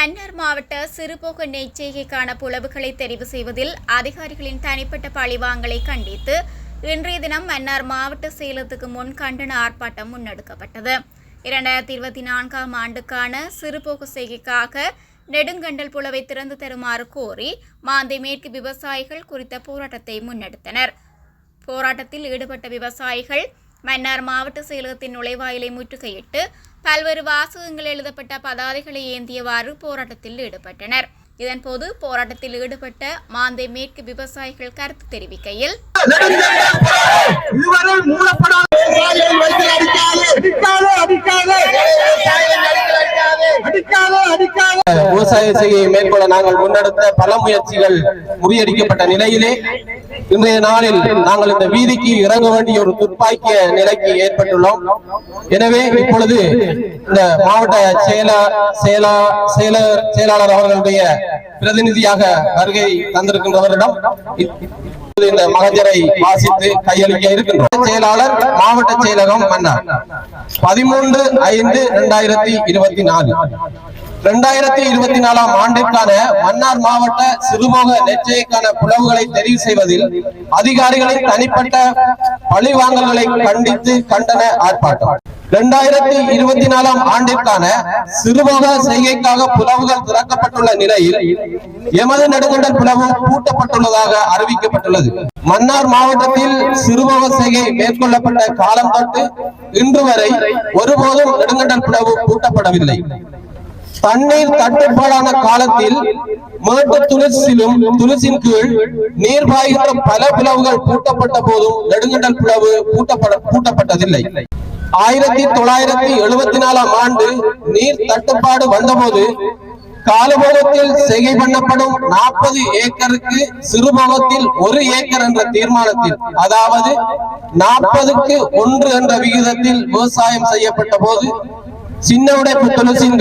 மன்னார் மாவட்ட சிறுபோக நெய்ச்செய்கைக்கான புலவுகளை தெரிவு செய்வதில் அதிகாரிகளின் தனிப்பட்ட பழிவாங்கலை கண்டித்து இன்றைய தினம் மன்னார் மாவட்ட சேலத்துக்கு முன் கண்டன ஆர்ப்பாட்டம் முன்னெடுக்கப்பட்டது. இரண்டாயிரத்தி இருபத்தி நான்காம் ஆண்டுக்கான சிறுபோக செய்கைக்காக நெடுங்கண்டல் புலவை திறந்து தருமாறு கோரி மாந்தை மேற்கு விவசாயிகள் குறித்த போராட்டத்தை முன்னெடுத்தனர். போராட்டத்தில் ஈடுபட்ட விவசாயிகள் மன்னார் மாவட்ட செயலகத்தின் நுழைவாயிலை முற்றுகையிட்டு பல்வேறு வாசகங்கள் எழுதப்பட்ட பதாதைகளை ஏந்தியவாறு போராட்டத்தில் ஈடுபட்டனர். இதன்போது போராட்டத்தில் ஈடுபட்ட மாந்தை மேற்கு விவசாயிகள் கருத்து தெரிவிக்கையில் விவசாய செய்கையை மேற்கொள்ள நாங்கள் முன்னெடுத்த பல முயற்சிகள் முறியடிக்கப்பட்ட நிலையிலே இன்றைய நாளில் நாங்கள் இந்த வீதிக்கு இறங்க வேண்டிய ஒரு துப்பாக்கிய நிலைக்கு ஏற்பட்டுள்ளோம். எனவே இப்பொழுது இந்த மாவட்ட செயலா செயலா செயலர் செயலாளர் அவர்களுடைய பிரதிநிதியாக வருகை தந்திருக்கின்றவரிடம் இந்த மகஜரை வாசித்து கையளிக்க இருக்கின்றோம். செயலாளர் மாவட்ட செயலகம் மன்னார் பதிமூன்று ஐந்து இரண்டாயிரத்தி இருபத்தி நாலு. இரண்டாயிரத்தி இருபத்தி நாலாம் ஆண்டிற்கான மன்னார் மாவட்ட சிறுமுக நெச்சைக்கான புலவுகளை தெரிவு செய்வதில் அதிகாரிகளின் தனிப்பட்ட பழிவாங்கல்களை கண்டித்து கண்டன ஆர்ப்பாட்டம். இரண்டாயிரத்தி இருபத்தி நாலாம் ஆண்டிற்கான சிறுமுக செய்கைக்காக புலவுகள் திறக்கப்பட்டுள்ள நிலையில் எமது நெடுங்கண்டல் புலவு பூட்டப்பட்டுள்ளதாக அறிவிக்கப்பட்டுள்ளது. மன்னார் மாவட்டத்தில் சிறுமுக செய்கை மேற்கொள்ளப்பட்ட காலம் தொட்டு இன்று வரை ஒருபோதும் நெடுங்கண்டல் புலவு பூட்டப்படவில்லை. தண்ணீர் தட்டுப்பாடான காலத்தில் மேட்டு துளசிலும் துளசின் கீழ் நீர் பாய்கின்ற பல பிளவுகள் பூட்டப்பட்ட போதும் நெடுங்கடல் பிளவு பூட்டப்பட பூட்டப்பட்டதில்லை. ஆயிரத்தி தொள்ளாயிரத்தி எழுபத்தி நாலாம் ஆண்டு நீர் தட்டுப்பாடு வந்தபோது காலபோகத்தில் செய்கை பண்ணப்படும் நாற்பது ஏக்கருக்கு சிறுபோகத்தில் ஒரு ஏக்கர் என்ற தீர்மானத்தில் அதாவது நாற்பதுக்கு ஒன்று என்ற விகிதத்தில் விவசாயம் செய்யப்பட்ட போது சின்ன உடைப்பு துளசின்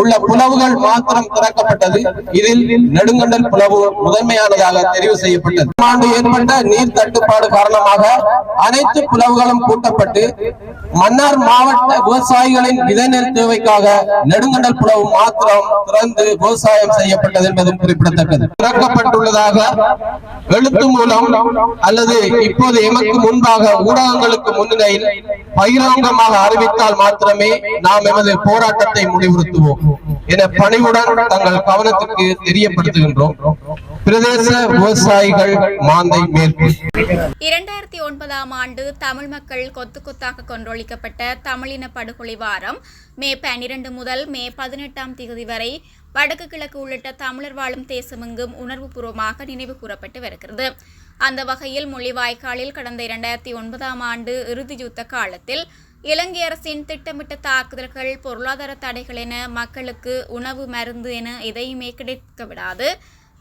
உள்ள புலவுகள் மாத்திரம் திறக்கப்பட்டது. இதில் நெடுங்கண்டல் புலவு முதன்மையானதாக தெரிவு செய்யப்பட்டது. ஆண்டு ஏற்பட்ட நீர் தட்டுப்பாடு காரணமாக அனைத்து புலவுகளும் கூட்டப்பட்டு மன்னார் மாவட்ட விவசாயிகளின் விதைநெல் தேவைக்காக நெடுங்கண்டல் புலவு மாத்திரம் திறந்து விவசாயம் செய்யப்பட்டது என்பதும் குறிப்பிடத்தக்கது. திறக்கப்பட்டுள்ளதாக எழுத்து மூலம் அல்லது இப்போது எமக்கு முன்பாக ஊடகங்களுக்கு முன்னிலையில் பகிரங்கமாக அறிவித்தால் மாத்திரமே நாம் எமது போராட்டத்தை முடிவுறுத்துவோம் என பணிவுடன் தங்கள் கவனத்துக்கு தெரியப்படுத்துகின்றோம். பிரதேச விவசாயிகள் மாந்தை மேற்கு. இரண்டாயிரத்தி ஒன்பதாம் ஆண்டு தமிழ் மக்கள் கொத்து கொத்தாக கொன்றொழிக்கப்பட்ட தமிழின படுகொலை வாரம் மே பன்னிரண்டு முதல் மே பதினெட்டாம் தேதி வரை வடக்கு கிழக்கு உள்ளிட்ட தமிழர் வாழும் தேசமெங்கும் உணர்வுபூர்வமாக நினைவு கூறப்பட்டு வருகிறது. அந்த வகையில் முள்ளிவாய்க்காலில் கடந்த இரண்டாயிரத்தி ஒன்பதாம் ஆண்டு இறுதி யுத்த காலத்தில் இலங்கை அரசின் திட்டமிட்ட தாக்குதல்கள் பொருளாதார தடைகள் என மக்களுக்கு உணவு மருந்து என எதையுமே கிடைக்க விடாது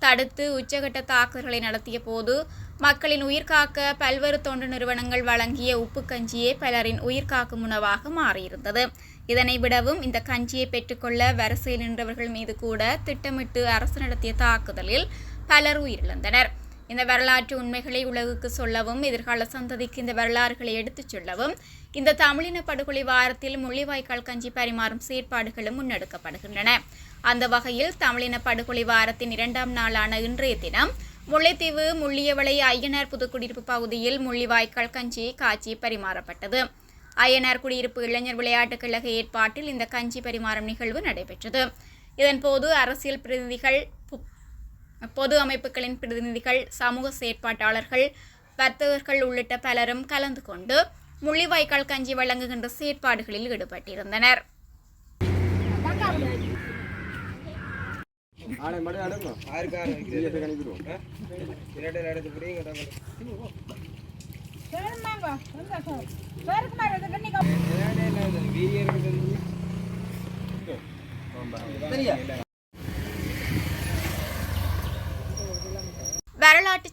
தடுத்து உச்சகட்ட தாக்குதல்களை நடத்திய போது மக்களின் உயிர் காக்க பல்வேறு தொண்டு நிறுவனங்கள் வழங்கிய உப்பு கஞ்சியே பலரின் உயிர் காக்கும் உணவாக மாறியிருந்தது. இதனை விடவும் இந்த கஞ்சியை பெற்றுக்கொள்ள வரிசையில் நின்றவர்கள் மீது கூட திட்டமிட்டு அரசு நடத்திய தாக்குதலில் பலர் உயிரிழந்தனர். இந்த வரலாற்று உண்மைகளை உலகுக்கு சொல்லவும் எதிர்கால சந்ததிக்கு இந்த வரலாறுகளை எடுத்துச் சொல்லவும் இந்த தமிழின படுகொலை வாரத்தில் முள்ளிவாய்க்கால் கஞ்சி பரிமாறும் செயற்பாடுகளும் முன்னெடுக்கப்படுகின்றன. அந்த வகையில் தமிழின படுகொலை வாரத்தின் இரண்டாம் நாளான இன்றைய தினம் முல்லைத்தீவு முள்ளியவளை ஐயனார் புதுக்குடியிருப்பு பகுதியில் முள்ளிவாய்க்கால் கஞ்சி காட்சி பரிமாறப்பட்டது. ஐயனார் குடியிருப்பு இளைஞர் விளையாட்டுக் கழக ஏற்பாட்டில் இந்த கஞ்சி பரிமாறும் நிகழ்வு நடைபெற்றது. இதன்போது அரசியல் பிரதிநிதிகள் பு- பொது அமைப்புகளின் பிரதிநிதிகள் சமூக செயற்பாட்டாளர்கள் வர்த்தகர்கள் உள்ளிட்ட பலரும் கலந்து கொண்டு முள்ளிவாய்க்கால் கஞ்சி வழங்குகின்ற செயற்பாடுகளில் ஈடுபட்டிருந்தனர். வரலாற்று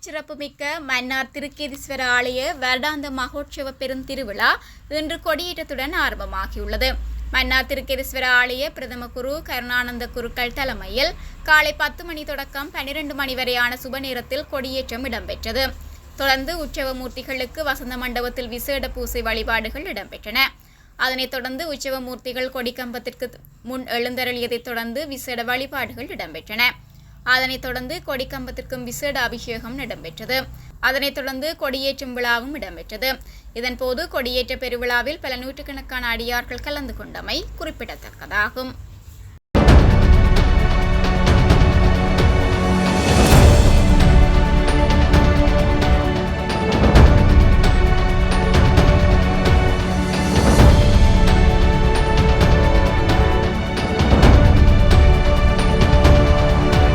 சிறப்புமிக்க மன்னார் திருக்கேதீஸ்வர ஆலய வருடாந்த மகோற்சவ பெருந்திருவிழா இன்று கொடியேற்றத்துடன் ஆரம்பமாகியுள்ளது. மன்னார் திருக்கேதீஸ்வர ஆலய பிரதம குரு கருணானந்த குருக்கள் தலைமையில் காலை பத்து மணி தொடக்கம் பன்னிரண்டு மணி வரையான சுப நேரத்தில் கொடியேற்றம் இடம்பெற்றது. தொடர்ந்து உற்சவ மூர்த்திகளுக்கு வசந்த மண்டபத்தில் விசேட பூசை வழிபாடுகள் இடம்பெற்றன. அதனைத் தொடர்ந்து உற்சவ மூர்த்திகள் கொடிக்கம்பத்திற்கு முன் எழுந்தருளியதைத் தொடர்ந்து விசேட வழிபாடுகள் இடம்பெற்றன. அதனைத் தொடர்ந்து கொடிக்கம்பத்திற்கும் விசேட அபிஷேகம் இடம்பெற்றது. அதனைத் தொடர்ந்து கொடியேற்றும் விழாவும் இடம்பெற்றது. இதன்போது கொடியேற்ற பெருவிழாவில் பல நூற்றுக்கணக்கான அடியார்கள் கலந்து கொண்டமை குறிப்பிடத்தக்கதாகும்.